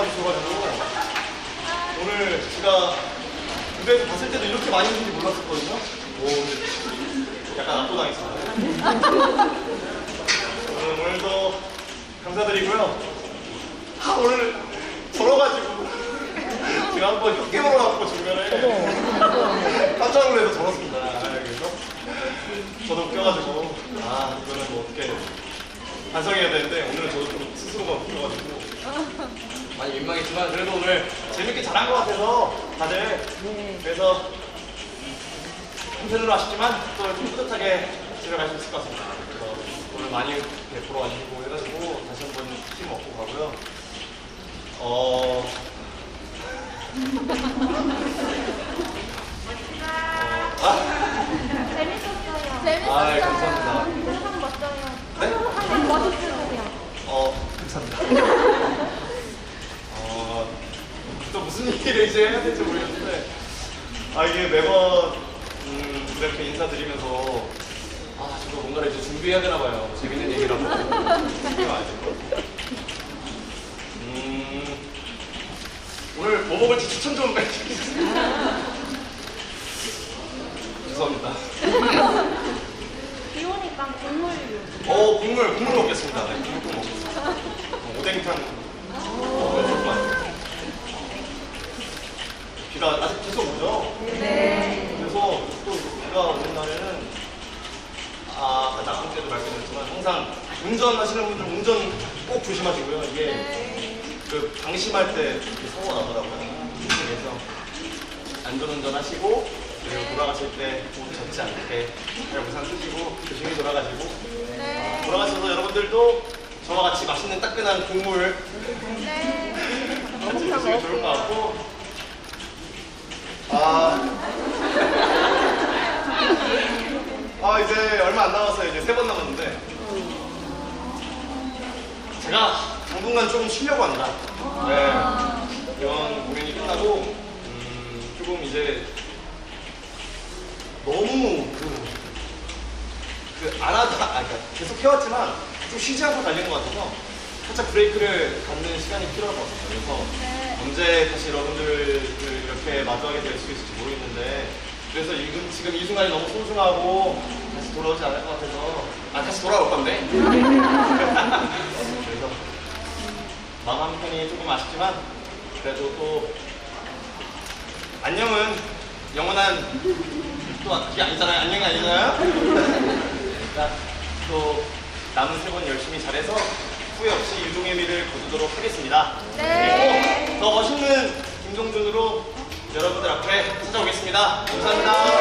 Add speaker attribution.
Speaker 1: 많이 와주셔가지고 오늘 제가 무대에서 봤을 때도 이렇게 많이 오는지 몰랐었거든요. 오, 근데 약간 압도당했습니다. 오늘, 오늘도 감사드리고요. 아, 오늘 절어가지고 제가 한번 혀깨 물어갖고 중간에 깜짝 놀라서 절었습니다. 아, 그래서 저도 웃겨가지고 아 이거는 뭐 어떻게 반성해야 되는데 오늘은 저도 좀 스스로가 웃겨가지고 많이 민망했지만 그래도 오늘 재밌게 잘한 것 같아서 다들 그래서 한편으로 아쉽지만 또 이렇게 뿌듯하게 집에 갈 수 있을 것 같습니다. 그래서 오늘 많이 이렇게 보러 와주시고 해가지고 다시 한번 힘 얻고 가고요. 어. 아,
Speaker 2: 재밌었어요.
Speaker 3: 재밌었어요.
Speaker 1: 아이, 감사합니다.
Speaker 2: 항상 멋져요.
Speaker 1: 네?
Speaker 2: 항상 멋있으세요.
Speaker 1: 어, 감사합니다. 어, 또 무슨 얘기를 이제 해야 될지 모르겠는데, 아, 이게 매번, 음, 이렇게 인사드리면서, 아, 저도 뭔가를 이제 준비해야 되나 봐요. 재밌는 얘기라고. 준비가 안 되고. 음, 오늘 뭐 먹을지 추천 좀 해주세요. 죄송합니다.
Speaker 2: 비 오니까 국물류.
Speaker 1: 어, 국물, 국물 먹겠습니다. 네, 국물 꼭 먹겠습니다. 어, 오뎅탕. 어, 조금만. 비가 아직 계속 오죠? 네. 그래서 또 비가 오는 날에는, 아, 아까 나쁜 때도 말씀드렸지만, 항상 운전하시는 분들 운전 꼭 조심하시고요. 이게 그 방심할 때 이렇게 사고가 나더라고요. 그래서 안전운전 하시고, 그리고 돌아가실 때 모두 젖지 않게 잘 우산 쓰시고 조심히 돌아가시고
Speaker 3: 네.
Speaker 1: 돌아가셔서 여러분들도 저와 같이 맛있는 따끈한 국물
Speaker 3: 네.
Speaker 1: 같이 드시면 좋을 것 같고 아, 아 이제 안 남았어요 이제 세 번 남았는데 제가 당분간 좀 쉬려고 합니다 네 이번 공연이 끝나고 음, 조금 이제 너무 그, 그, 안 하다, 아, 그러니까 계속 해왔지만 좀 쉬지 않고 달리는 것 같아서 살짝 브레이크를 갖는 시간이 필요할 것 같아요. 그래서
Speaker 3: 네.
Speaker 1: 언제 다시 여러분들을 이렇게 마주하게 될 수 있을지 모르겠는데 그래서 지금, 지금 이 순간이 너무 소중하고 다시 돌아오지 않을 것 같아서 아, 다시 돌아올 건데. 그래서 마음 한편이 조금 아쉽지만 그래도 또 안녕은 영원한 또 그게 아니잖아요. 안녕이 아니잖아요. 그러니까 또 남은 세 번 열심히 잘해서 후회 없이 유종의 미를 거두도록 하겠습니다.
Speaker 3: 네.
Speaker 1: 그리고 더 멋있는 김종준으로 여러분들 앞에 찾아오겠습니다. 감사합니다.